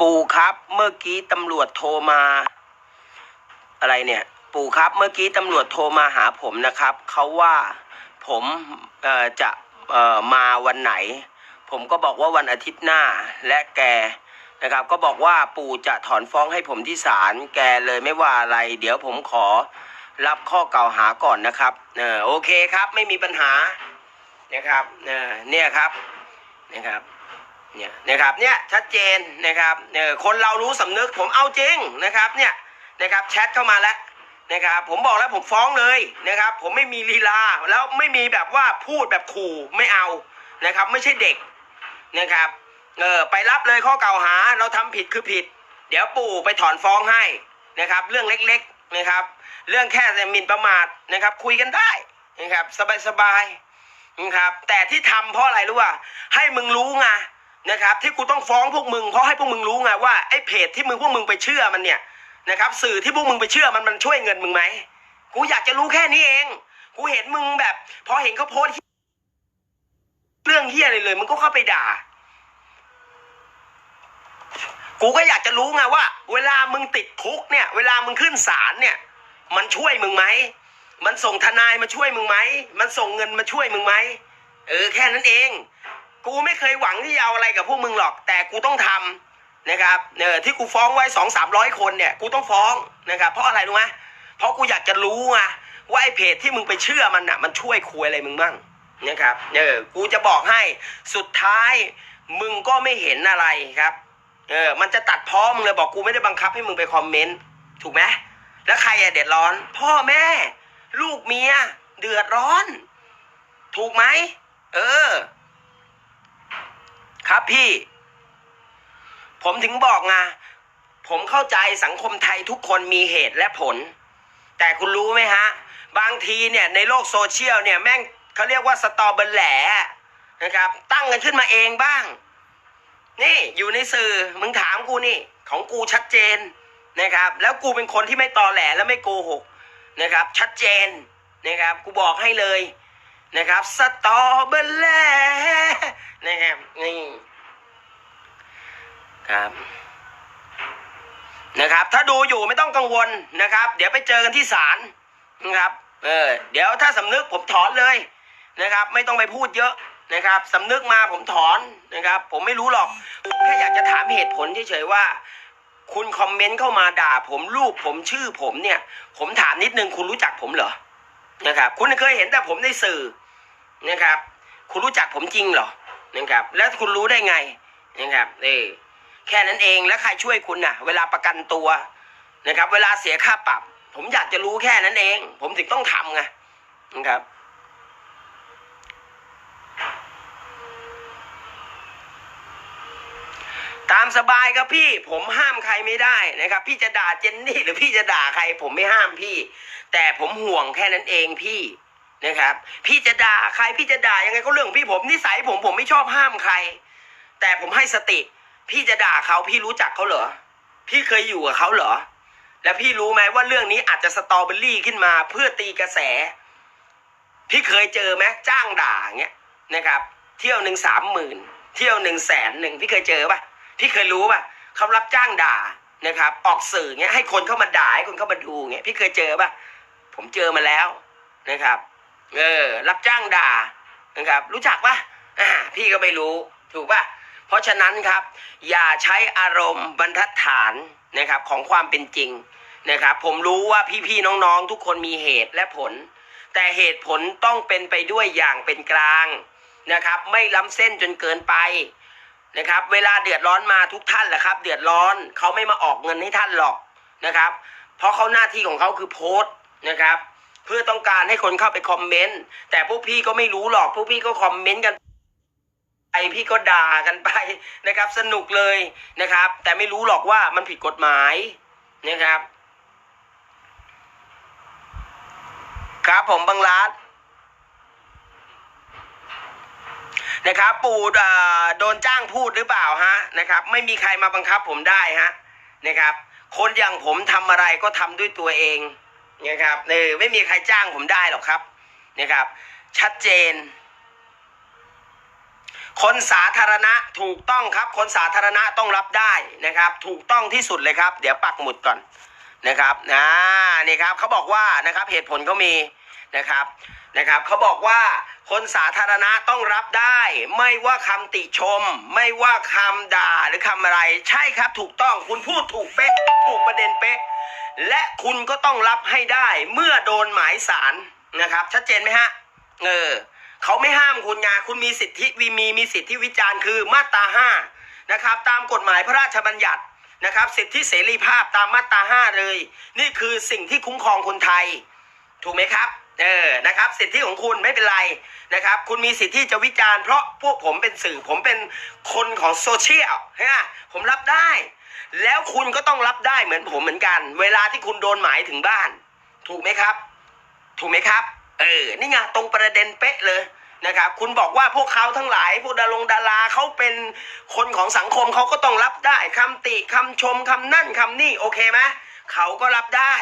ปู่ครับ เมื่อกี้ตำรวจโทรมา อะไรเนี่ย ปู่ครับเมื่อกี้ตำรวจโทรมาหาผมนะครับเขาว่าผมจะมาวันไหน ผมก็บอกว่าวันอาทิตย์หน้าและแกนะครับ ก็บอกว่าปู่จะถอนฟ้องให้ผมที่ศาลแกเลยไม่ว่าอะไร เดี๋ยวผมขอรับข้อกล่าวหาก่อนนะครับเออโอเคครับ ไม่มีปัญหานะครับเออเนี่ยครับนะครับ เนี่ยนะครับเนี่ยชัดเจนนะครับเออคนเรารู้สำนึกผมเอาจริงนะครับเนี่ยนะครับแชทเข้ามาแล้วนะครับผมบอกแล้วผมฟ้องเลยนะครับ ผมไม่มีลีลาแล้วไม่มีแบบว่าพูดแบบขู่ไม่เอานะครับ ไม่ใช่เด็กนะครับเออไปรับเลยข้อกล่าวหาเราทำผิดคือผิด เดี๋ยวปู่ไปถอนฟ้องให้นะครับ เรื่องเล็กๆนะครับ เรื่องแค่หมิ่นประมาทนะครับ คุยกันได้นะครับ สบายๆนะครับ แต่ที่ทำเพราะอะไรรู้ป่ะให้มึงรู้ไง นะครับ ที่กูต้องฟ้องพวกมึงเพราะให้พวกมึงรู้ไงว่าไอ้เพจที่มึงพวกมึงไปเชื่อมันเนี่ยนะครับ สื่อที่พวกมึงไปเชื่อมันมันช่วยเงินมึงไหมกูอยากจะรู้แค่นี้เอง กูเห็นมึงแบบพอเห็นเขาโพสเรื่องเฮียอะไรเลยมึงก็เข้าไปด่า กูก็อยากจะรู้ไงว่า เวลามึงติดคุกเนี่ย เวลามึงขึ้นศาลเนี่ย มันช่วยมึงไหมมันส่งทนายมาช่วยมึงไหม มันส่งเงินมาช่วยมึงไหม เออแค่นั้นเอง กูไม่เคยหวังที่จะเอาอะไรกับพวกมึงหรอก แต่กูต้องทำนะครับเออที่กูฟ้องไว้สองสามร้อยคนเนี่ยกูต้องฟ้องนะครับเพราะอะไรรู้ไหมเพราะกูอยากจะรู้ไงว่าไอ้เพจที่มึงไปเชื่อมันน่ะมันช่วยคุยอะไรมึงบ้างนะครับเออกูจะบอกให้สุดท้ายมึงก็ไม่เห็นอะไรครับเออมันจะตัดพ้อมึงเลยบอกกูไม่ได้บังคับให้มึงไปคอมเมนต์ถูกไหมแล้วใครอะเดือดร้อน พ่อแม่ ลูกเมีย เดือดร้อน ถูกไหมเออ ครับพี่ ผมถึงบอกไงผมเข้าใจสังคมไทยทุกคนมีเหตุและผล แต่คุณรู้ไหมฮะ บางทีเนี่ยในโลกโซเชียลเนี่ยแม่งเขาเรียกว่าสตอเบอร์แหลนะครับ ตั้งกันขึ้นมาเองบ้าง นี่อยู่ในสื่อมึงถามกูนี่ ของกูชัดเจนนะครับ แล้วกูเป็นคนที่ไม่ตอแหลและไม่โกหกนะครับ ชัดเจนนะครับ กูบอกให้เลย นะครับสตอเบอร์แลนะครับนี่ครับนะครับ ถ้าดูอยู่ไม่ต้องกังวลนะครับ เดี๋ยวไปเจอกันที่ศาลนะครับ เออเดี๋ยวถ้าสำนึกผมถอนเลยนะครับ ไม่ต้องไปพูดเยอะนะครับสำนึกมาผมถอนนะครับ ผมไม่รู้หรอกผมแค่อยากจะถามเหตุผลเฉยๆว่า คุณคอมเมนต์เข้ามาด่า ผมรูปผมชื่อผมเนี่ย ผมถามนิดนึงคุณรู้จักผมเหรอ นะครับ คุณเคยเห็นแต่ผมในสื่อนะครับ คุณรู้จักผมจริงเหรอนะครับ แล้วคุณรู้ได้ไงนะครับเออแค่นั้นเองแล้วใครช่วยคุณน่ะ เวลาประกันตัวนะครับ เวลาเสียค่าปรับ ผมอยากจะรู้แค่นั้นเอง ผมถึงต้องทำไงนะครับ ตามสบายครับพี่ ผมห้ามใครไม่ได้นะครับ พี่จะด่าเจนนี่หรือพี่จะด่าใคร ผมไม่ห้ามพี่ แต่ผมห่วงแค่นั้นเองพี่นะครับ พี่จะด่าใครพี่จะด่ายังไงก็เรื่องของพี่ผมนิสัยผมผมไม่ชอบห้ามใคร แต่ผมให้สติ พี่จะด่าเขาพี่รู้จักเขาเหรอพี่เคยอยู่กับเขาเหรอ แล้วพี่รู้ไหมว่าเรื่องนี้อาจจะสตอเบอรี่ขึ้นมาเพื่อตีกระแส พี่เคยเจอไหมจ้างด่าเงี้ยนะครับ เที่ยวหนึ่งสามหมื่นเที่ยวหนึ่งแสนหนึ่งพี่เคยเจอปะ พี่เคยรู้ป่ะเขารับจ้างด่านะครับ ออกสื่อเงี้ยให้คนเข้ามาด่าให้คนเข้ามาดูเงี้ยพี่เคยเจอป่ะผมเจอมาแล้วนะครับเออรับจ้างด่านะครับ รู้จักป่ะอ่าพี่ก็ไม่รู้ถูกป่ะเพราะฉะนั้นครับ อย่าใช้อารมณ์บรรทัดฐานนะครับของความเป็นจริงนะครับ ผมรู้ว่าพี่ๆน้องๆ ทุกคนมีเหตุและผล แต่เหตุผลต้องเป็นไปด้วยอย่างเป็นกลางนะครับ ไม่ล้ำเส้นจนเกินไป นะครับ เวลาเดือดร้อนมาทุกท่านแหละครับ เดือดร้อนเขาไม่มาออกเงินให้ท่านหรอกนะครับ เพราะเขาหน้าที่ของเขาคือโพสต์นะครับ เพื่อต้องการให้คนเข้าไปคอมเมนต์แต่พวกพี่ก็ไม่รู้หรอกพวกพี่ก็คอมเมนต์กันไปพี่ก็ด่ากันไปนะครับ สนุกเลยนะครับ แต่ไม่รู้หรอกว่ามันผิดกฎหมายนะครับ ครับผมบางรัฐ นะครับ ปู่เอ่อโดนจ้างพูดหรือเปล่าฮะนะครับ ไม่มีใครมาบังคับผมได้ฮะนะครับ คนอย่างผมทำอะไรก็ทำด้วยตัวเองนะครับเออไม่มีใครจ้างผมได้หรอกครับนะครับ ชัดเจน คนสาธารณะถูกต้องครับ คนสาธารณะต้องรับได้นะครับ ถูกต้องที่สุดเลยครับ เดี๋ยวปักหมุดก่อนนะครับอ่านี่ครับเขาบอกว่านะครับเหตุผลเขามีนะครับ นะครับเขาบอกว่าคนสาธารณะต้องรับได้ ไม่ว่าคำติชม ไม่ว่าคำด่าหรือคำอะไร ใช่ครับถูกต้องคุณพูดถูกเป๊ะถูกประเด็นเป๊ะ และคุณก็ต้องรับให้ได้เมื่อโดนหมายสารนะครับ ชัดเจนไหมฮะเออเขาไม่ห้ามคุณไงคุณมีสิทธิวีมีมีสิทธิวิจารณ์คือมาตราห้านะครับ ตามกฎหมายพระราชบัญญัตินะครับ สิทธิเสรีภาพตามมาตราห้าเลย นี่คือสิ่งที่คุ้มครองคนไทย ถูกไหมครับ เออนะครับสิทธิของคุณไม่เป็นไรนะครับ คุณมีสิทธิที่จะวิจารณ์เพราะพวกผมเป็นสื่อผมเป็นคนของโซเชียลฮะผมรับได้ แล้วคุณก็ต้องรับได้เหมือนผมเหมือนกัน เวลาที่คุณโดนหมายถึงบ้าน ถูกไหมครับ ถูกไหมครับ เออนี่ไงตรงประเด็นเป๊ะเลยนะครับคุณบอกว่าพวกเขาทั้งหลาย พวกดารงดาราเขาเป็นคนของสังคมเขาก็ต้องรับได้คำติคำชมคำนั่นคำนี่โอเคไหมเขาก็รับได้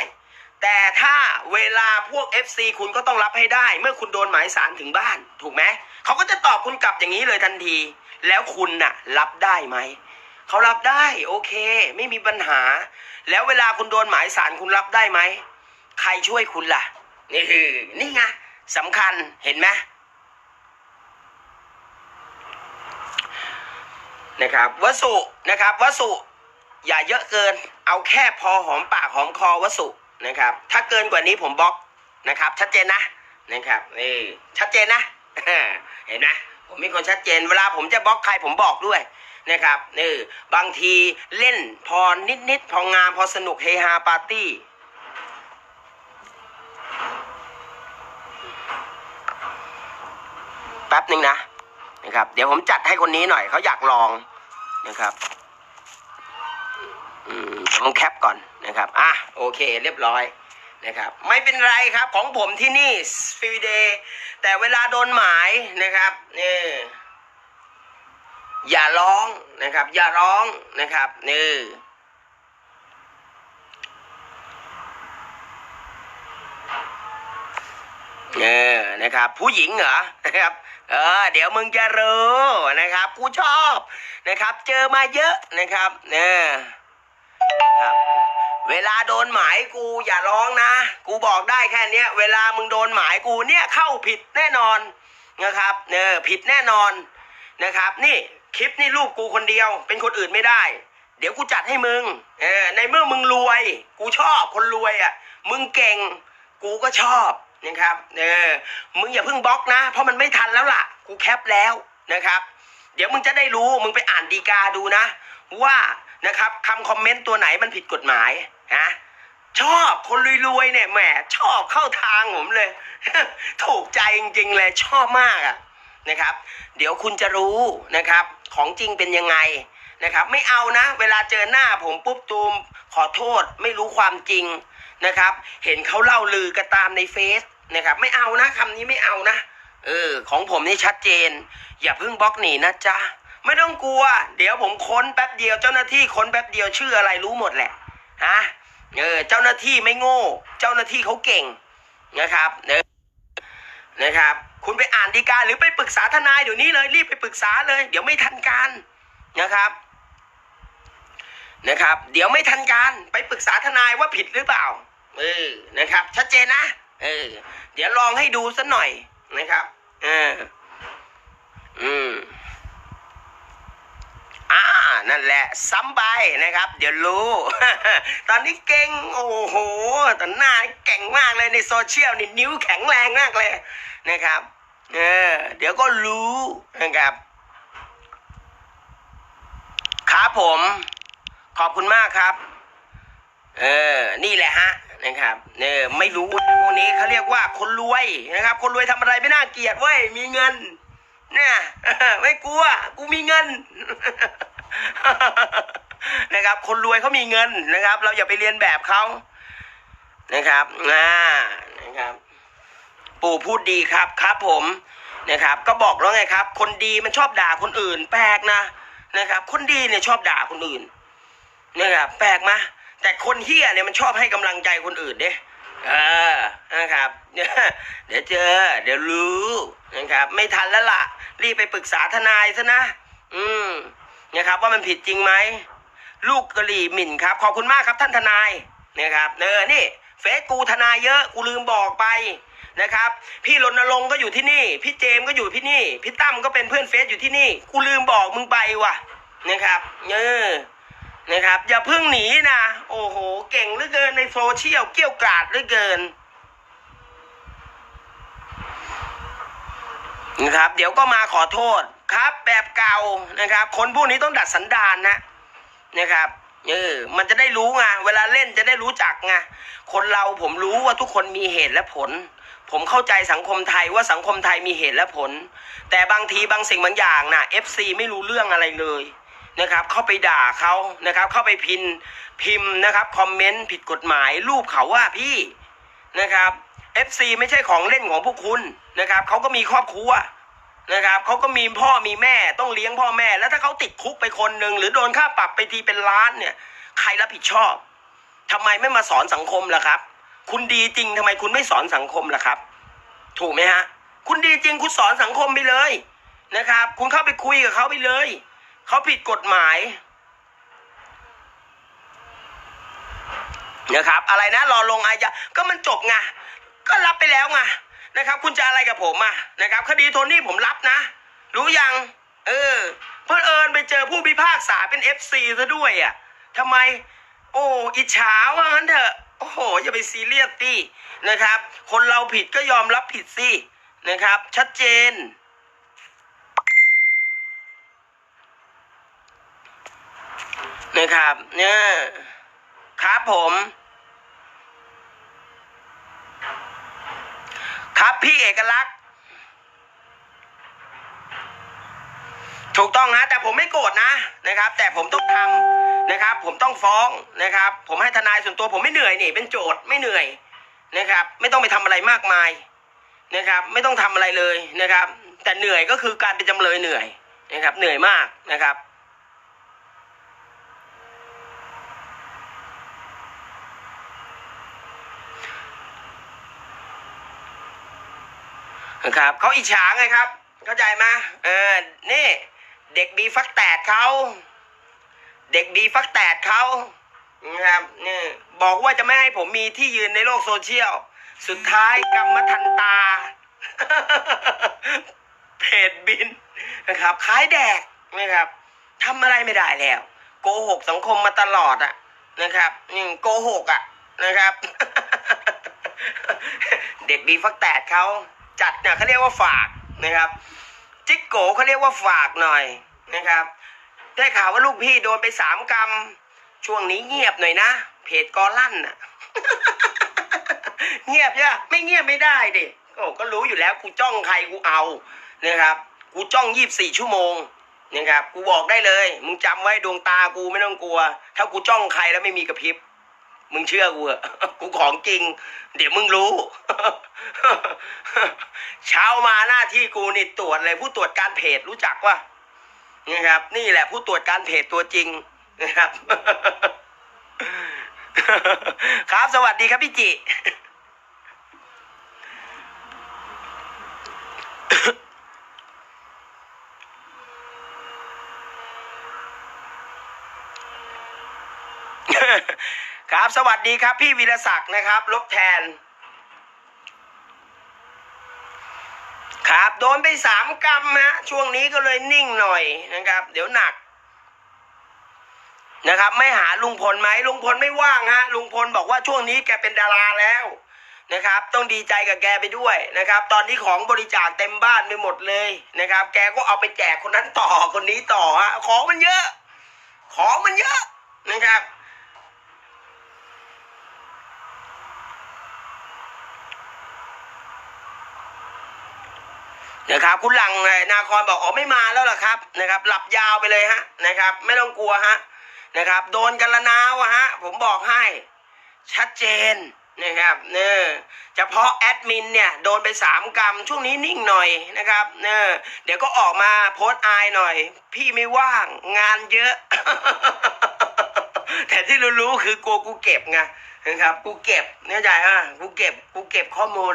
แต่ถ้าเวลาพวก FC คุณก็ต้องรับให้ได้ เมื่อคุณโดนหมายสารถึงบ้าน ถูกไหมเขาก็จะตอบคุณกลับอย่างนี้เลยทันที แล้วคุณน่ะ รับได้ไหมเขารับได้โอเค ไม่มีปัญหา แล้วเวลาคุณโดนหมายสารคุณรับได้ไหมใครช่วยคุณล่ะ นี่คือนี่ไงสำคัญเห็นไหมนะครับวสุนะครับวสุอย่าเยอะเกิน เอาแค่พอหอมปากหอมคอวสุ นะครับ ถ้าเกินกว่านี้ผมบล็อกนะครับ ชัดเจนนะนะครับนี่ชัดเจนนะเห็นไหมผมมีคนชัดเจนเวลาผมจะบล็อกใครผมบอกด้วยนะครับนี่บางทีเล่นพอนิดๆพองามพอสนุกเฮฮาปาร์ตี้แป๊บหนึ่งนะนะครับ เดี๋ยวผมจัดให้คนนี้หน่อยเขาอยากลองนะครับ อืม เดี๋ยวผมแคปก่อนนะครับอะโอเคเรียบร้อยนะครับไม่เป็นไรครับของผมที่นี่ฟรีเดย์แต่เวลาโดนหมายนะครับนี่อย่าร้องนะครับ อย่าร้องนะครับนี่เออนะครับ ผู้หญิงเหรอนะครับเออเดี๋ยวมึงจะรู้นะครับ กูชอบนะครับ เจอมาเยอะนะครับเนี่ย ครับ เวลาโดนหมายกูอย่าร้องนะ กูบอกได้แค่เนี้ย เวลามึงโดนหมายกูเนี่ยเข้าผิดแน่นอนนะครับเออผิดแน่นอนนะครับ นี่คลิปนี่รูปกูคนเดียว เป็นคนอื่นไม่ได้ เดี๋ยวกูจัดให้มึงเออในเมื่อมึงรวย กูชอบคนรวยอะ มึงเก่ง กูก็ชอบนะครับเออมึงอย่าเพิ่งบล็อกนะ เพราะมันไม่ทันแล้วล่ะ กูแคปแล้วนะครับ เดี๋ยวมึงจะได้รู้มึงไปอ่านดีกาดูนะ ว่า นะครับคำคอมเมนต์ตัวไหนมันผิดกฎหมายนะชอบคนรวยๆเนี่ยแหมชอบเข้าทางผมเลย ถูกใจจริงๆเลยชอบมากอะนะครับ เดี๋ยวคุณจะรู้นะครับ ของจริงเป็นยังไงนะครับ ไม่เอานะ เวลาเจอหน้าผมปุ๊บตูมขอโทษไม่รู้ความจริงนะครับ เห็นเขาเล่าลือกันตามในเฟซนะครับ ไม่เอานะคำนี้ไม่เอานะเออของผมนี่ชัดเจน อย่าเพิ่งบล็อกหนีนะจ๊ะ ไม่ต้องกลัว เดี๋ยวผมค้นแป๊บเดียวเจ้าหน้าที่ค้นแป๊บเดียวชื่ออะไรรู้หมดแหละฮะเออเจ้าหน้าที่ไม่โง่ เจ้าหน้าที่เขาเก่งนะครับเออนะครับ คุณไปอ่านดีกาหรือไปปรึกษาทนายเดี๋ยวนี้เลยรีบไปปรึกษาเลย เดี๋ยวไม่ทันการนะครับนะครับ เดี๋ยวไม่ทันการไปปรึกษาทนายว่าผิดหรือเปล่าเออนะครับ ชัดเจนนะเออเดี๋ยวลองให้ดูสักหน่อยนะครับเอออืม นั่นแหละซ้ำไปนะครับ เดี๋ยวรู้ ตอนนี้เก่งโอ้โหตอนหน้าเก่งมากเลยในโซเชียลนี่นิ้วแข็งแรงมากเลยนะครับเออเดี๋ยวก็รู้นะครับครับผมขอบคุณมากครับ เออ นี่แหละฮะนะครับเออไม่รู้พวกนี้เขาเรียกว่าคนรวยนะครับ คนรวยทำอะไรไม่น่าเกลียดเว้ยมีเงินเนี่ยไม่กลัว กูมีเงิน นะครับ คนรวยเขามีเงินนะครับ เราอย่าไปเรียนแบบเขานะครับอ่านะครับ ปู่พูดดีครับครับผมนะครับ ก็บอกแล้วไงครับ คนดีมันชอบด่าคนอื่น แปลกนะนะครับ คนดีเนี่ยชอบด่าคนอื่นนะครับแปลกมะแต่คนเฮี้ยเนี่ยมันชอบให้กำลังใจคนอื่นเด้เออนะครับเดี๋ยวเจอ เดี๋ยวรู้นะครับ ไม่ทันแล้วล่ะ รีบไปปรึกษาทนายซะนะ อืม นะครับ ว่ามันผิดจริงไหมลูกกะหรี่หมิ่นครับ ขอบคุณมากครับท่านทนายนะครับเออนี่เฟซกูทนายเยอะกูลืมบอกไปนะครับ พี่รณรงค์ก็อยู่ที่นี่ พี่เจมส์ก็อยู่ที่นี่ พี่ตั้มก็เป็นเพื่อนเฟซอยู่ที่นี่ กูลืมบอกมึงไปว่ะนะครับเออนะครับ อย่าเพิ่งหนีนะ โอ้โห เก่งเหลือเกินในโซเชียลเกี่ยวกาดเหลือเกินนะครับ เดี๋ยวก็มาขอโทษ ครับแบบเก่านะครับ คนพวกนี้ต้องดัดสันดานนะนะครับเออมันจะได้รู้ไงเวลาเล่นจะได้รู้จักไงคนเราผมรู้ว่าทุกคนมีเหตุและผล ผมเข้าใจสังคมไทยว่าสังคมไทยมีเหตุและผล แต่บางทีบางสิ่งบางอย่างนะ FC ไม่รู้เรื่องอะไรเลยนะครับ เข้าไปด่าเขานะครับ เข้าไปพินพิมพ์นะครับคอมเมนต์ผิดกฎหมาย รูปเขาว่าพี่นะครับ FC ไม่ใช่ของเล่นของพวกคุณนะครับเขาก็มีครอบครัว นะครับเขาก็มีพ่อมีแม่ต้องเลี้ยงพ่อแม่ แล้วถ้าเขาติดคุกไปคนหนึ่งหรือโดนค่าปรับไปทีเป็นล้านเนี่ย ใครรับผิดชอบทำไมไม่มาสอนสังคมล่ะครับ คุณดีจริงทำไมคุณไม่สอนสังคมล่ะครับ ถูกไหมฮะ คุณดีจริงคุณสอนสังคมไปเลยนะครับ คุณเข้าไปคุยกับเขาไปเลยเขาผิดกฎหมายนะครับ อะไรนะรอลงอาญาก็มันจบไงก็รับไปแล้วไง นะครับ คุณจะอะไรกับผมอะนะครับ คดีโทนี่ผมรับนะ รู้ยัง เออ เพื่อเอิญไปเจอผู้พิพากษาเป็นเอฟซีซะด้วยอะทำไม โอ้อิจฉาว่างั้นเถอะโอ้โหอย่าไปซีเรียสสินะครับ คนเราผิดก็ยอมรับผิดสินะครับ ชัดเจนนะครับเนี่ยครับผม ครับพี่เอกลักษณ์ ถูกต้องนะแต่ผมไม่โกรธนะนะครับ แต่ผมต้องทำนะครับ ผมต้องฟ้องนะครับ ผมให้ทนายส่วนตัวผมไม่เหนื่อยนี่ เป็นโจทย์ไม่เหนื่อยนะครับ ไม่ต้องไปทำอะไรมากมายนะครับ ไม่ต้องทำอะไรเลยนะครับ แต่เหนื่อยก็คือการเป็นจำเลยเหนื่อยนะครับ เหนื่อยมากนะครับ นะครับเขาอิจฉาไงครับ เข้าใจไหมเออนี่เด็กบีฟักแตดเขาเด็กบีฟักแตดเขานะครับนี่บอกว่าจะไม่ให้ผมมีที่ยืนในโลกโซเชียล สุดท้ายกรรมทันตา เพจบินนะครับขายแดกนะครับทำอะไรไม่ได้แล้ว โกหกสังคมมาตลอดอะนะครับอืมโกหกอะนะครับ เด็กบีฟักแตดเขา จัดเนี่ยเขาเรียกว่าฝากนะครับ จิกโกเขาเรียกว่าฝากหน่อยนะครับ ได้ข่าวว่าลูกพี่โดนไปสามกรรม ช่วงนี้เงียบหน่อยนะ เพจกอลั่นน่ะ เงียบใช่ปะไม่เงียบไม่ได้ดิโอ้ก็รู้อยู่แล้วกูจ้องใครกูเอานะครับกูจ้องยี่บสี่ชั่วโมงนะครับกูบอกได้เลย มึงจำไว้ดวงตากูไม่ต้องกลัว ถ้ากูจ้องใครแล้วไม่มีกระพริบ มึงเชื่อกูเหอะกูของจริง เดี๋ยวมึงรู้ เช้ามาหน้าที่กูนี่ตรวจเลยผู้ตรวจการเพจรู้จักว่านะครับ นี่แหละผู้ตรวจการเพจตัวจริงนะครับ ครับสวัสดีครับพี่จิ ครับ สวัสดีครับ พี่วีรศักดิ์นะครับ ลบแทน ครับ โดนไปสามกรรมฮะช่วงนี้ก็เลยนิ่งหน่อยนะครับ เดี๋ยวหนัก นะครับ ไม่หาลุงพลไหมลุงพลไม่ว่างฮะลุงพลบอกว่าช่วงนี้แกเป็นดาราแล้วนะครับ ต้องดีใจกับแกไปด้วยนะครับ ตอนนี้ของบริจาคเต็มบ้านไปหมดเลยนะครับ แกก็เอาไปแจกคนนั้นต่อคนนี้ต่อฮะของมันเยอะ ของมันเยอะนะครับ นะครับ คุณหลังเลยนาคอนบอกอ๋อไม่มาแล้วล่ะครับนะครับ หลับยาวไปเลยฮะนะครับ ไม่ต้องกลัวฮะนะครับ โดนกันละนาวฮะผมบอกให้ ชัดเจนนะครับเนอเฉพาะแอดมินเนี่ยโดนไปสามกรรมช่วงนี้นิ่งหน่อยนะครับเนอเดี๋ยวก็ออกมาโพสต์อายหน่อย พี่ไม่ว่างงานเยอะ แต่ที่รู้ๆคือกลัวกูเก็บไงนะครับ กูเก็บเข้าใจอะกูเก็บกูเก็บข้อมูล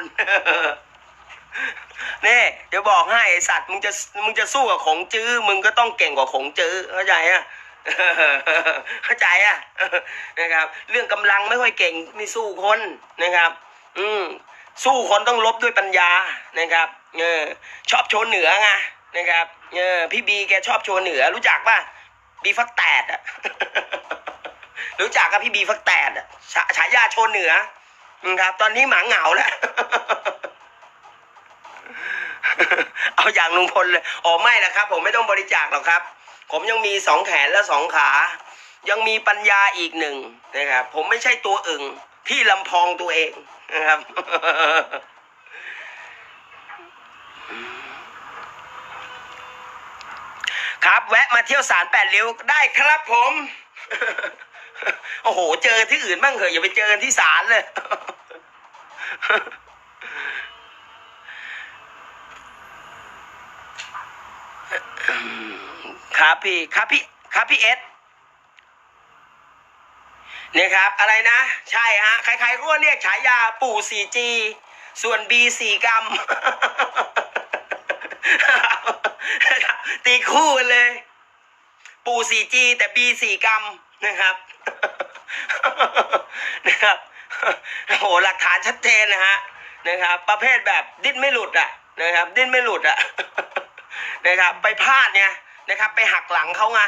นี่เดี๋ยวบอกให้ไอสัตว์มึงจะมึงจะสู้กับของจื้อมึงก็ต้องเก่งกว่าของจื้อเข้าใจอะเข้าใจอะนะครับ เรื่องกำลังไม่ค่อยเก่งไม่สู้คนนะครับ อืมสู้คนต้องลบด้วยปัญญานะครับเออชอบโชว์เหนือไงนะครับเออพี่บีแกชอบโชว์เหนือ รู้จักป่ะบีฟักแตดอะรู้จักกับพี่บีฟักแตดอะฉาฉายาโชว์เหนือนะครับ ตอนนี้หมาเหงาแล้ว เอาอย่างลุงพลเลยอ๋อไม่ละครับ ผมไม่ต้องบริจาคหรอกครับ ผมยังมีสองแขนและสองขา ยังมีปัญญาอีกหนึ่งนะครับ ผมไม่ใช่ตัวอึ่งที่ลำพองตัวเองนะครับครับแวะมาเที่ยวสารแปดริ้วได้ครับผม โอ้โห เจอที่อื่นบ้างเหอะอย่าไปเจอกันที่ศาลเลย ครับพี่ครับพี่ครับพี่เอสเนี่ยครับ อะไรนะ ใช่ฮะ ใครๆก็เรียกฉายาปู่ 4G ส่วน B 4กรัมตีคู่กันเลย ปู่ 4G แต่ B 4กรัมนะครับ นะครับ โอ้โห หลักฐานชัดเจนนะฮะ นะครับ ประเภทแบบดิ้นไม่หลุดอะ นะครับ ดิ้นไม่หลุดอะ นะครับ ไปพลาดไง นะครับ ไปหักหลังเขาไง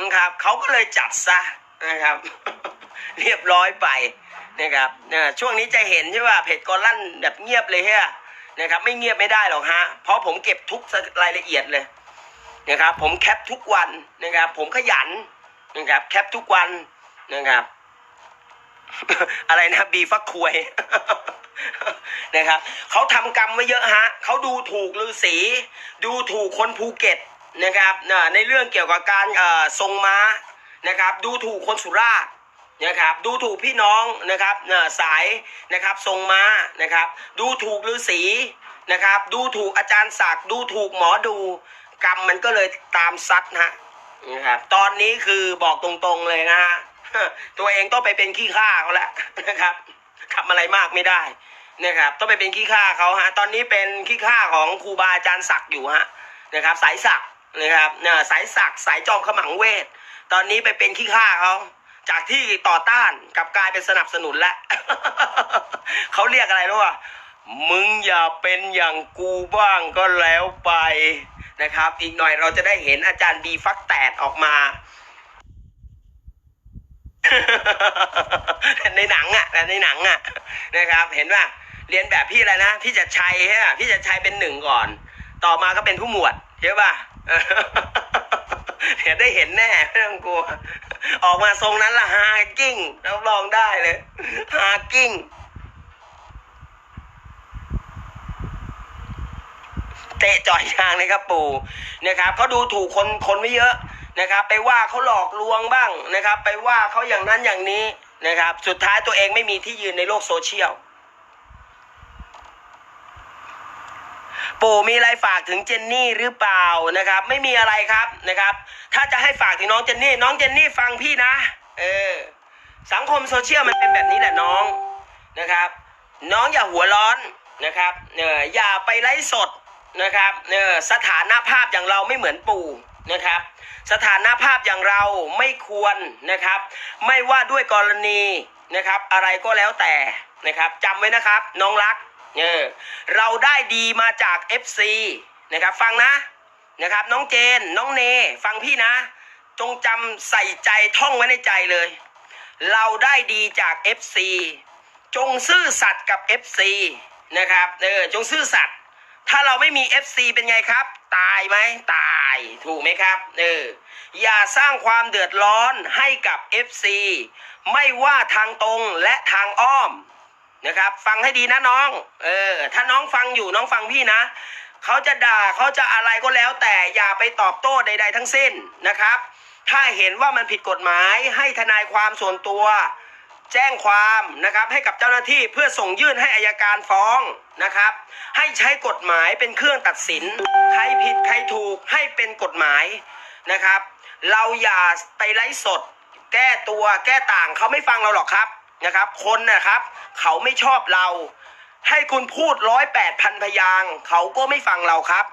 นะครับเขาก็เลยจัดซะนะครับ เรียบร้อยไปนะครับเนี่ยช่วงนี้จะเห็นใช่ป่ะเพจกอลั่นแบบเงียบเลยเฮ้ยนะครับ ไม่เงียบไม่ได้หรอกฮะเพราะผมเก็บทุกรายละเอียดเลยนะครับ ผมแคปทุกวันนะครับ ผมขยันนะครับ แคปทุกวันนะครับ อะไรนะบีฟักควยนะครับเขาทำกรรมไว้เยอะฮะเขาดูถูกฤาษีดูถูกคนภูเก็ต นะครับน่ะในเรื่องเกี่ยวกับการเอ่อทรงม้านะครับ ดูถูกคนสุราษฎร์นะครับ ดูถูกพี่น้องนะครับน่ะสายนะครับทรงม้านะครับ ดูถูกฤาษีนะครับ ดูถูกอาจารย์ศักดิ์ดูถูกหมอดูกรรมมันก็เลยตามซัดฮะนะครับตอนนี้คือบอกตรงๆเลยนะฮะตัวเองต้องไปเป็นขี้ข้าเขาแล้วนะครับทำอะไรมากไม่ได้นะครับต้องไปเป็นขี้ข้าเขาฮะตอนนี้เป็นขี้ข้าของครูบาอาจารย์ศักดิ์อยู่ฮะนะครับสายศักดิ์ นะครับเนี่ยสายศักดิ์สายจอมขมังเวท ตอนนี้ไปเป็นขี้ข้าเขาจากที่ต่อต้านกลับกลายเป็นสนับสนุนแล้วเขาเรียกอะไรรู้ป่ะมึงอย่าเป็นอย่างกูบ้างก็แล้วไปนะครับ อีกหน่อยเราจะได้เห็นอาจารย์บีฟักแตดออกมา ในหนังอะแต่ในหนังอะนะครับ เห็นป่ะเรียนแบบพี่อะไรนะพี่จะชัยใช่ป่ะพี่จะชัยเป็นหนึ่งก่อน ต่อมาก็เป็นผู้หมวดใช่ป่ะ เดี๋ยวได้เห็นแน่ไม่ต้องกลัว ออกมาทรงนั้นละฮากิ้งรับรองได้เลยฮากิ้งเตะจ่อยยางเลยครับปู่นะครับเขาดูถูกคนคนไม่เยอะนะครับ ไปว่าเขาหลอกลวงบ้างนะครับ ไปว่าเขาอย่างนั้นอย่างนี้นะครับ สุดท้ายตัวเองไม่มีที่ยืนในโลกโซเชียล ปู่มีอะไรฝากถึงเจนนี่หรือเปล่านะครับ ไม่มีอะไรครับนะครับ ถ้าจะให้ฝากถึงน้องเจนนี่ น้องเจนนี่ฟังพี่นะ เออ สังคมโซเชียลมันเป็นแบบนี้แหละน้องนะครับ น้องอย่าหัวร้อนนะครับเอออย่าไปไลฟ์สดนะครับเออสถานภาพอย่างเราไม่เหมือนปู่นะครับ สถานภาพอย่างเราไม่ควรนะครับ ไม่ว่าด้วยกรณีนะครับ อะไรก็แล้วแต่นะครับจำไว้นะครับ น้องรัก เออเราได้ดีมาจาก FC นะครับ ฟังนะนะครับ น้องเจนน้องเน ฟังพี่นะ จงจำใส่ใจท่องไว้ในใจเลย เราได้ดีจาก FC จงซื่อสัตย์กับ FC นะครับเออจงซื่อสัตย์ถ้าเราไม่มี FC เป็นไงครับ ตายไหมตายถูกไหมครับเอออย่าสร้างความเดือดร้อนให้กับ FC ไม่ว่าทางตรงและทางอ้อม นะครับ ฟังให้ดีนะน้อง เออ ถ้าน้องฟังอยู่น้องฟังพี่นะเขาจะด่าเขาจะอะไรก็แล้ว แต่อย่าไปตอบโต้ใด ๆ ทั้งสิ้นนะครับ ถ้าเห็นว่ามันผิดกฎหมายให้ทนายความส่วนตัว แจ้งความนะครับให้กับเจ้าหน้าที่เพื่อส่งยื่นให้อายการฟ้องนะครับ ให้ใช้กฎหมายเป็นเครื่องตัดสิน ใครผิดใครถูกให้เป็นกฎหมายนะครับ เราอย่าไปไลฟ์สด แก้ตัวแก้ต่างเขาไม่ฟังเราหรอกครับ นะครับ คนนะครับ เขาไม่ชอบเรา ให้คุณพูดร้อยแปดพันพยางเขาก็ไม่ฟังเราครับ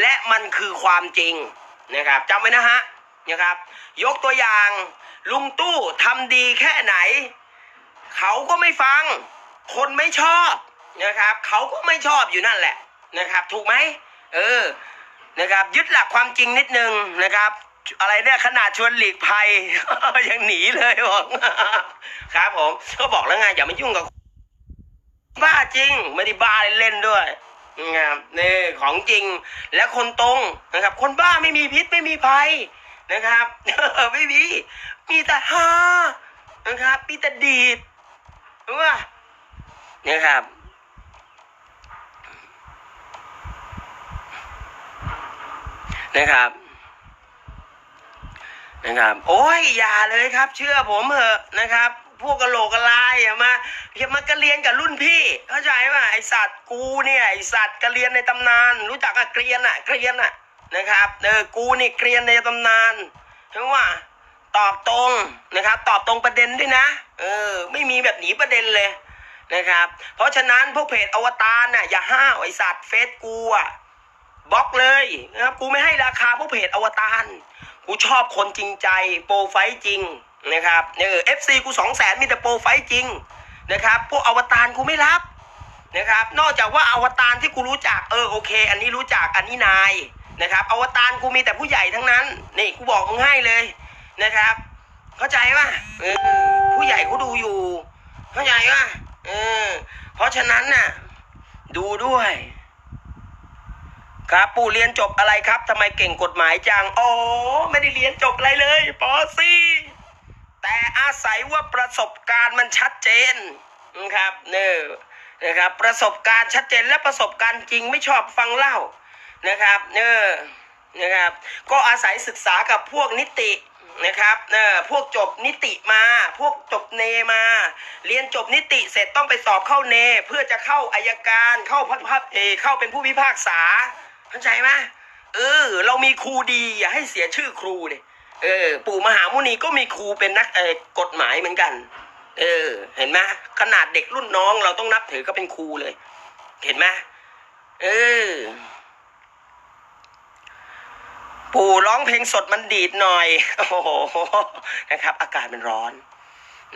และมันคือความจริงนะครับจำไว้นะฮะนะครับ ยกตัวอย่างลุงตู้ทำดีแค่ไหน เขาก็ไม่ฟัง คนไม่ชอบนะครับ เขาก็ไม่ชอบอยู่นั่นแหละนะครับ ถูกไหมเออนะครับยึดหลักความจริงนิดนึงนะครับ อะไรเนี่ยขนาดชวนหลีกภัย ยังหนีเลยบอกครับผมก็บอกแล้วไงอย่ามายุ่งกับบ้าจริง ไม่ได้บ้าเล่นๆด้วยนะครับนี่ของจริงและคนตรงนะครับ คนบ้าไม่มีพิษไม่มีภัยนะครับไม่มีมีแต่ฮานะครับมีแต่ดีดรู้ป่ะนะครับนะครับ นะครับ โอ้ยอย่าเลยครับ เชื่อผมเถอะนะครับ พวกกะโหลกกะลายอย่ามาอย่ามากระเรียนกับรุ่นพี่ เข้าใจป่ะไอสัตว์กูเนี่ยไอสัตว์กระเรียนในตำนาน รู้จักอะเกรียนอะเกรียนอะนะครับเออกูนี่เกรียนในตำนานใช่ว่าตอบตรงนะครับ ตอบตรงประเด็นด้วยนะ เออ ไม่มีแบบหนีประเด็นเลยนะครับ เพราะฉะนั้นพวกเพจอวตารน่ะอย่าห้าวไอสัตว์เฟซกูอะบล็อกเลยนะครับกูไม่ให้ราคาพวกเพจอวตาร กูชอบคนจริงใจโปรไฟต์จริงนะครับเออเอฟซีกูสองแสนมีแต่โปรไฟต์จริงนะครับพวกอวตารกูไม่รับนะครับ นอกจากว่าอวตารที่กูรู้จักเออโอเค อันนี้รู้จักอันนี้นายนะครับ อวตารกูมีแต่ผู้ใหญ่ทั้งนั้นนี่กูบอกมึงให้เลยนะครับ เข้าใจป่ะเออผู้ใหญ่เขาดูอยู่ เข้าใจป่ะเออเพราะฉะนั้นน่ะดูด้วย ครับ ปู่เรียนจบอะไรครับทำไมเก่งกฎหมายจังโอ๋อไม่ได้เรียนจบอะไรเลยปอสี่แต่อาศัยว่าประสบการณ์มันชัดเจนนะครับเนี่ยนะครับประสบการณ์ชัดเจนและประสบการณ์จริงไม่ชอบฟังเล่านะครับเนี่ยนะครับ ก็อาศัยศึกษากับพวกนิตินะครับเออพวกจบนิติมา พวกจบเนมา เรียนจบนิติเสร็จต้องไปสอบเข้าเน เพื่อจะเข้าอายการเข้าพัฒพัฒเอเข้าเป็นผู้พิพากษา เข้าใจไหมเออ เรามีครูดีอย่าให้เสียชื่อครูเลยเออ ปู่มหามุนีก็มีครูเป็นนักเออกฎหมายเหมือนกัน เออ เห็นไหมขนาดเด็กรุ่นน้องเราต้องนับถือก็เป็นครูเลย เห็นไหมเออ ปู่ร้องเพลงสดมันดีดหน่อย โอ้โหนะครับ อากาศมันร้อน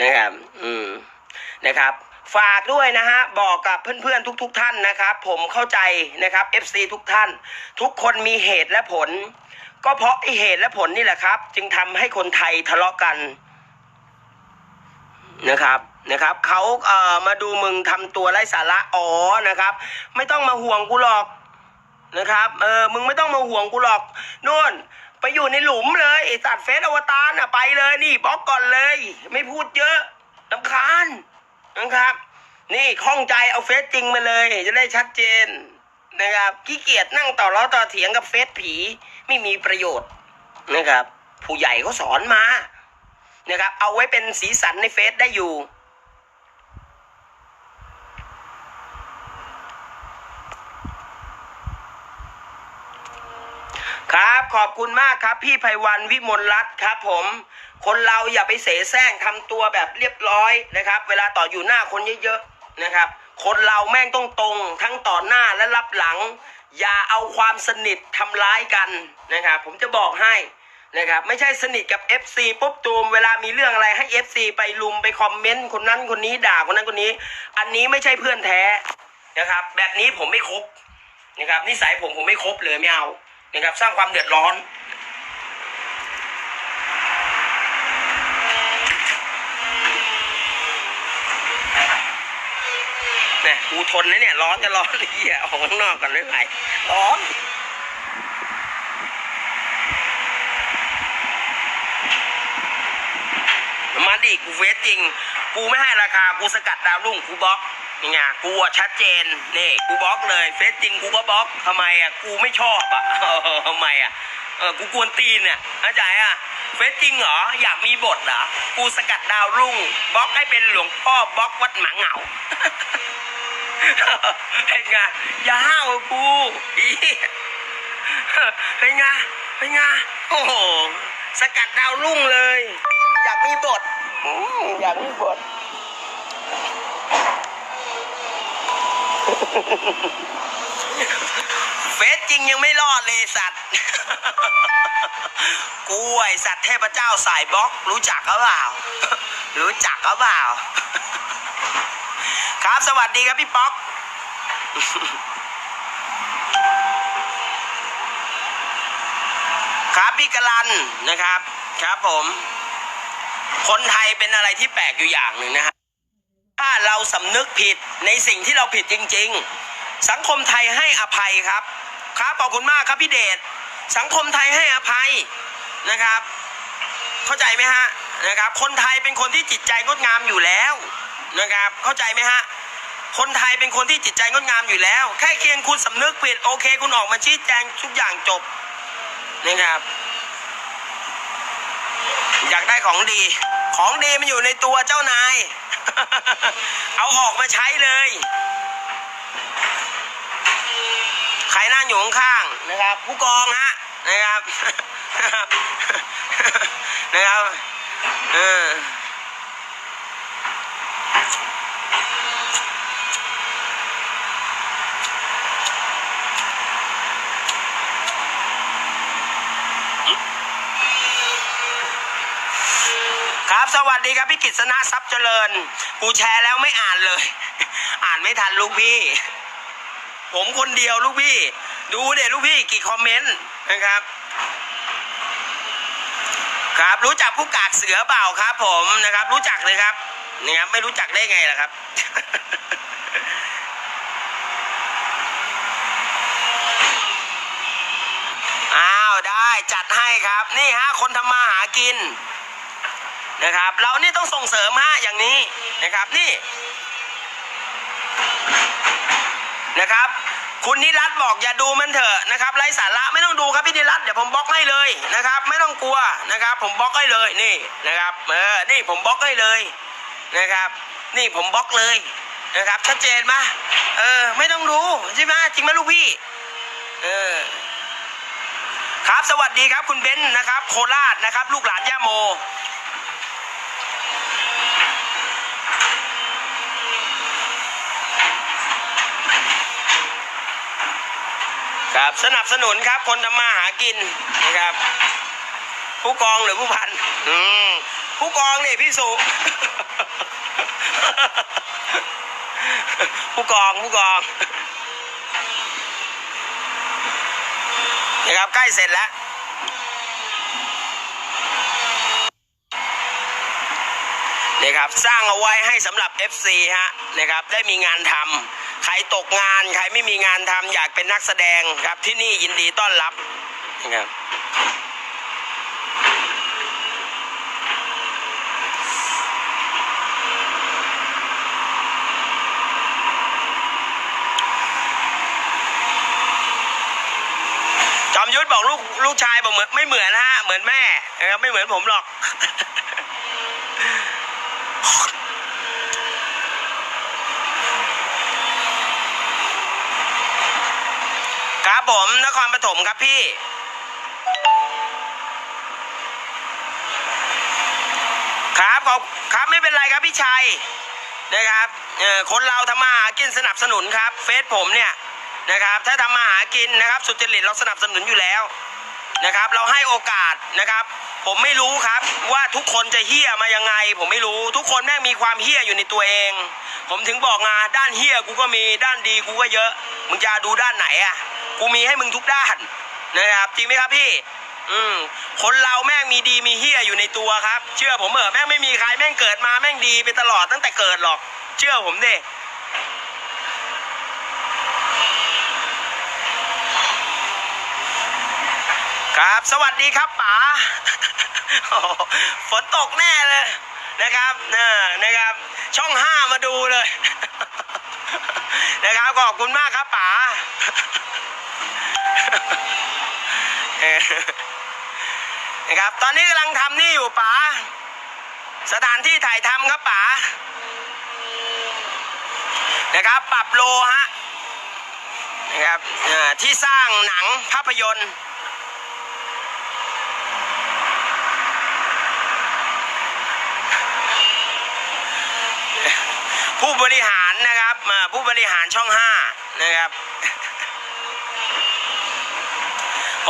นะครับ อืมนะครับ ฝากด้วยนะฮะบอกกับเพื่อนๆทุกๆท่านนะครับ ผมเข้าใจนะครับ FC ทุกท่าน ทุกคนมีเหตุและผล ก็เพราะไอเหตุและผลนี่แหละครับ จึงทำให้คนไทยทะเลาะกันนะครับนะครับเขาเอ่อมาดูมึงทำตัวไร้สาระอ๋อนะครับ ไม่ต้องมาห่วงกูหรอกนะครับเออมึงไม่ต้องมาห่วงกูหรอกนู่นไปอยู่ในหลุมเลยไอ้สัตว์เฟซอวตารน่ะไปเลยนี่บล็อกก่อนเลย ไม่พูดเยอะลำคาญ นะครับ นี่ข้องใจเอาเฟซจริงมาเลย จะได้ชัดเจนนะครับขี้เกียจนั่งต่อล้อต่อเถียงกับเฟซผีไม่มีประโยชน์นะครับ ผู้ใหญ่เขาสอนมานะครับเอาไว้เป็นสีสันในเฟซได้อยู่ ครับ ขอบคุณมากครับ พี่ไพวันวิมลรัตน์ครับ ผม คนเราอย่าไปเสแสร้งทำตัวแบบเรียบร้อยนะครับ เวลาต่ออยู่หน้าคนเยอะๆนะครับ คนเราแม่งต้องตรง ทั้งต่อหน้าและรับหลัง อย่าเอาความสนิททำร้ายกันนะครับ ผมจะบอกให้นะครับไม่ใช่สนิทกับ FC ปุ๊บตูมเวลามีเรื่องอะไรให้ FC ไปลุมไปคอมเมนต์คนนั้นคนนี้ด่าคนนั้นคนนี้ อันนี้ไม่ใช่เพื่อนแท้นะครับ แบบนี้ผมไม่คบนะครับนิสัยผมผมไม่คบเลยไม่เอา นะครับสร้างความเดือดร้อนเนี่ยกูทนนะเนี่ย ร้อนจะร้อนเหี้ยออกข้างนอกก่อนไม่ไหวร้อนมาดิกูเฟซจริง กูไม่ให้ราคากูสกัดดาวรุ่งกูบล็อกนี่ไงกูชัดเจนนี่กูบล็อกเลยเฟซจริงกูก็บล็อกทำไมอะกูไม่ชอบอะทำไมอะเออกูกวนตีนเนี่ยเข้าใจอะเฟซจริงเหรออยากมีบทเหรอกูสกัดดาวรุ่งบล็อกให้เป็นหลวงพ่อบล็อกวัดหมาเหงาเป็นไงอย่าห้าวกูอีเป็นไงเป็นไงโอ้โหสกัดดาวรุ่งเลย อยากมีบท อยากมีบทเฟซจริงยังไม่รอดเลยสัตว์กล้วยสัตว์เทพเจ้าสายบล็อก รู้จักเขาเปล่า รู้จักเขาเปล่า ครับสวัสดีครับพี่ป๊อกครับพี่กลันนะครับ ครับผม คนไทยเป็นอะไรที่แปลกอยู่อย่างหนึ่งนะฮะถ้าเราสำนึกผิดในสิ่งที่เราผิดจริง ๆ สังคมไทยให้อภัยครับ ครับขอบคุณมากครับพี่เดชสังคมไทยให้อภัยนะครับ เข้าใจไหมฮะนะครับ คนไทยเป็นคนที่จิตใจงดงามอยู่แล้วนะครับ เข้าใจไหมฮะคนไทยเป็นคนที่จิตใจงดงามอยู่แล้ว แค่เคียงคุณสำนึกผิดโอเค คุณออกมาชี้แจงทุกอย่างจบนะครับ อยากได้ของดี ของดีมันอยู่ในตัวเจ้านาย เอาออกมาใช้เลย ใครนั่งอยู่ข้างๆนะครับ ผู้กองฮะนะครับนะครับเออ ครับ สวัสดีครับพี่กิษณะทรัพย์เจริญ กูแชร์แล้วไม่อ่านเลย อ่านไม่ทันลูกพี่ ผมคนเดียวลูกพี่ ดูเด็ลูกพี่กี่คอมเมนต์นะครับ ครับรู้จักผู้กากเสือเปล่าครับ ผมนะครับ รู้จักเลยครับนี่ครับไม่รู้จักได้ไงล่ะครับอ้าวได้จัดให้ครับ นี่ฮะคนทำมาหากิน นะครับ เรานี่ต้องส่งเสริมฮะอย่างนี้นะครับนี่นะครับ คุณนิรัตบอกอย่าดูมันเถอะนะครับไร้สาระไม่ต้องดูครับพี่นิรัตเดี๋ยวผมบล็อกให้เลยนะครับ ไม่ต้องกลัวนะครับ ผมบล็อกให้เลยนี่นะครับเออนี่ผมบล็อกให้เลยนะครับ นี่ผมบล็อกเลยนะครับ ชัดเจนไหมเออ ไม่ต้องดูใช่ไหมจริงไหมลูกพี่ เออครับสวัสดีครับคุณเบนซ์นะครับ โคราชนะครับ ลูกหลานย่าโม ครับสนับสนุนครับคนทำมาหากินนะครับ ผู้กองหรือผู้พันอืมผู้กองเนี่ยพี่สุ ผู้กองผู้กองนะครับใกล้เสร็จแล้วนะครับสร้างเอาไว้ให้สำหรับ FC ฮะนะครับได้มีงานทำ ตกงาน ใครไม่มีงานทำอยากเป็นนักแสดงครับที่นี่ยินดีต้อนรับนะครับจอมยุทธบอกลูกลูกชายบอกเหมือนไม่เหมือนนะฮะเหมือนแม่นะครับไม่เหมือนผมหรอก ครับ ผมนครปฐมครับพี่ ครับขอบครับไม่เป็นไรครับพี่ชัยนะครับเออคนเราทำมาหากินสนับสนุนครับ เฟซผมเนี่ยนะครับ ถ้าทำมาหากินนะครับสุจริตเราสนับสนุนอยู่แล้วนะครับ เราให้โอกาสนะครับ ผมไม่รู้ครับว่าทุกคนจะเฮี้ยมายังไง ผมไม่รู้ทุกคนแม่งมีความเฮี้ยอยู่ในตัวเอง ผมถึงบอกงาด้านเฮี้ยกูก็มีด้านดีกูก็เยอะ มึงจะดูด้านไหนอะ กูมีให้มึงทุกด้านนะครับ จริงไหมครับพี่ อืมคนเราแม่งมีดีมีเฮียอยู่ในตัวครับ เชื่อผมเถอะแม่งไม่มีใครแม่งเกิดมาแม่งดีไปตลอดตั้งแต่เกิดหรอก เชื่อผมดิครับ สวัสดีครับป๋าฝนตกแน่เลยนะครับเออนะครับ ช่องห้ามาดูเลย นะครับขอบคุณมากครับป๋า นะครับ ตอนนี้กำลังทำนี่อยู่ป๋า สถานที่ถ่ายทำครับป๋า นะครับ ปรับโลฮะ นะครับที่สร้างหนังภาพยนตร์ผู้บริหารนะครับผู้บริหารช่อง 5 นะครับ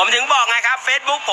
ผมถึงบอกไงครับ Facebook ผม